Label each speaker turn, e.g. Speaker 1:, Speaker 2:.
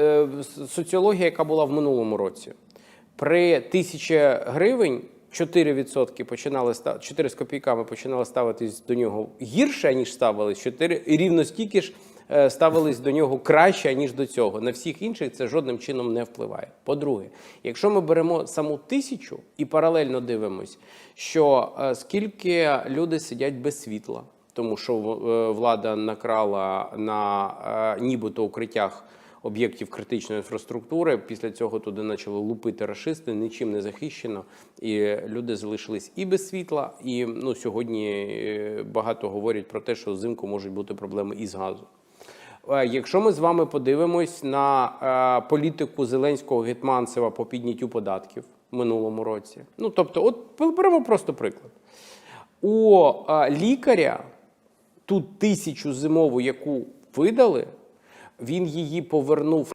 Speaker 1: е, соціологія, яка була в минулому році. При тисячі гривень 4% починали ста- 4 з копійками починали ставитись до нього гірше, ніж ставились 4, і рівно стільки ж е, ставились до нього краще, ніж до цього. На всіх інших це жодним чином не впливає. По-друге, якщо ми беремо саму тисячу і паралельно дивимось, що е, скільки люди сидять без світла, тому що влада накрала на нібито укриттях об'єктів критичної інфраструктури. Після цього туди почали лупити рашисти, нічим не захищено, і люди залишились і без світла. І ну сьогодні е, багато говорять про те, що взимку можуть бути проблеми із газом. Е, Якщо ми з вами подивимось на е, політику Зеленського Гетманцева по підняттю податків в минулому році, ну тобто, от беремо просто приклад. У лікаря ту тисячу зимову, яку видали, він її повернув